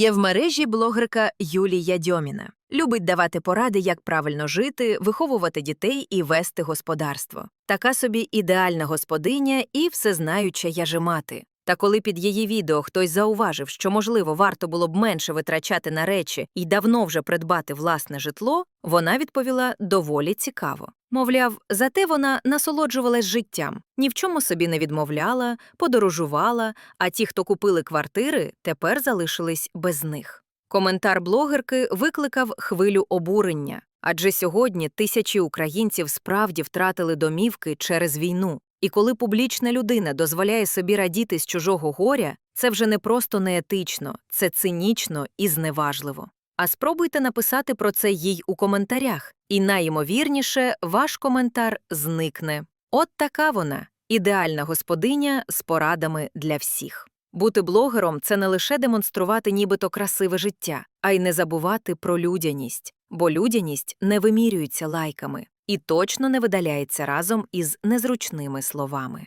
Є в мережі блогерка Юлія Дьоміна. Любить давати поради, як правильно жити, виховувати дітей і вести господарство. Така собі ідеальна господиня і всезнаюча яжемати. Та коли під її відео хтось зауважив, що, можливо, варто було б менше витрачати на речі і давно вже придбати власне житло, вона відповіла доволі цікаво. Мовляв, зате вона насолоджувалась життям, ні в чому собі не відмовляла, подорожувала, а ті, хто купили квартири, тепер залишились без них. Коментар блогерки викликав хвилю обурення, адже сьогодні тисячі українців справді втратили домівки через війну. І коли публічна людина дозволяє собі радіти з чужого горя, це вже не просто неетично, це цинічно і зневажливо. А спробуйте написати про це їй у коментарях, і найімовірніше ваш коментар зникне. От така вона ідеальна господиня з порадами для всіх. Бути блогером це не лише демонструвати нібито красиве життя, а й не забувати про людяність, бо людяність не вимірюється лайками і точно не видаляється разом із незручними словами.